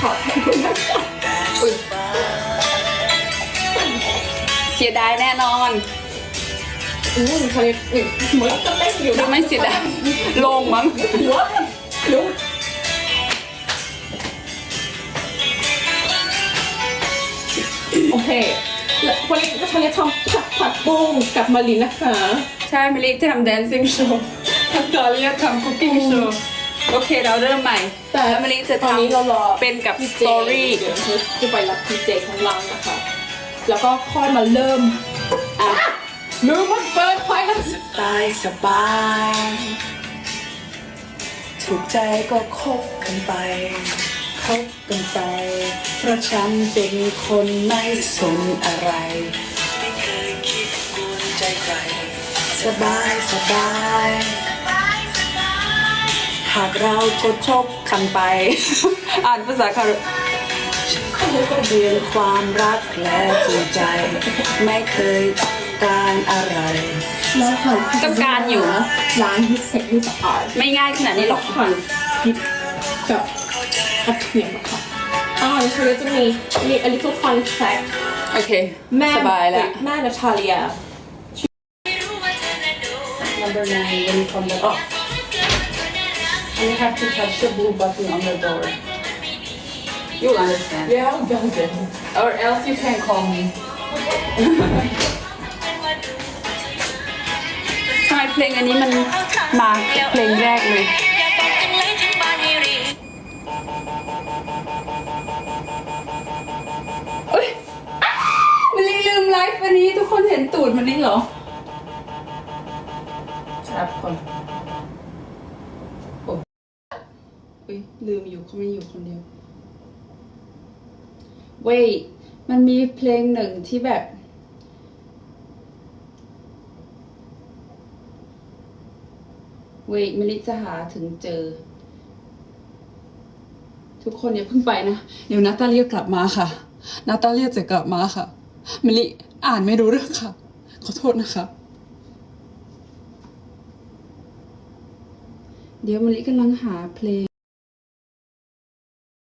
ขอบคุณนะคะอุ๊ยเสียดายแน่นอน อืมทะเลหนึ่งเหมือนจะเต้นอยู่หรือไม่เสียดายโลงมั้ง หัวลุกโอเคแล้ววันนี้ก็ทะเลทำผัดผัดบุ้งกับมารีนะคะ ใช่มิลิจะทำ dancing show ทำตอรี่ทำ cooking show โอเคเราเริ่มใหม่แต่แล้วมิลิจะตอนทำนี้เรารอเป็นกับพี่สเจตอรี่เดี๋ยวจะไปรับพี่เจข้างล่างนะคะ แล้วก็ค่อยมาเริ่มอะลืมมันเปิดไฟแล้วตายสบายถูกใจก็คบกันไปคบกันไป เพราะฉันเป็นคนไม่สนอะไร ไม่เคยคิดกวนใจใคร สบายสบายหากเราก็ชบกันไป อ่านภาษาคารุเรียนความรักและจริงใจ ไม่เคยต้องการอะไร แล้วหั่นต้องการอยู่ร้านฮิตเซ็กนี่สะอาดไม่ง่ายขนาดนี้หรอกหั่นพริกกับกระเทียมอะค่ะอ่าแล้วก็จะมีมี a little fun fact โอเค แม่สบายแล้ว แม่นาตาเลีย Number nine, when you come back up. And you have to touch the blue button on the door. You'll understand. เย้เย้เย้ Or else you can call me. ทำไมเพลงอันนี้มันมาเพลงแรกเลยอยากบอกจังเลยถึงบานฮีรีเอ้ยอ้าวมันลีลืมไลฟ์วันนี้ทุกคนเห็นตูดมันนี่เหรอครับคนโอ้ ยลืมอยู่เขาไม่อยู่คนเดียว เว้ยมันมีเพลงหนึ่งที่แบบ เว้ยมิลิจะหาถึงเจอ ทุกคนอย่าเพิ่งไปนะ เดี๋ยวนาตาเลียกลับมาค่ะนาตาเลียจะกลับมาค่ะมิลิอ่านไม่รู้เรื่องค่ะ ขอโทษนะคะเดี๋ยวมิลิกำลังหาเพลง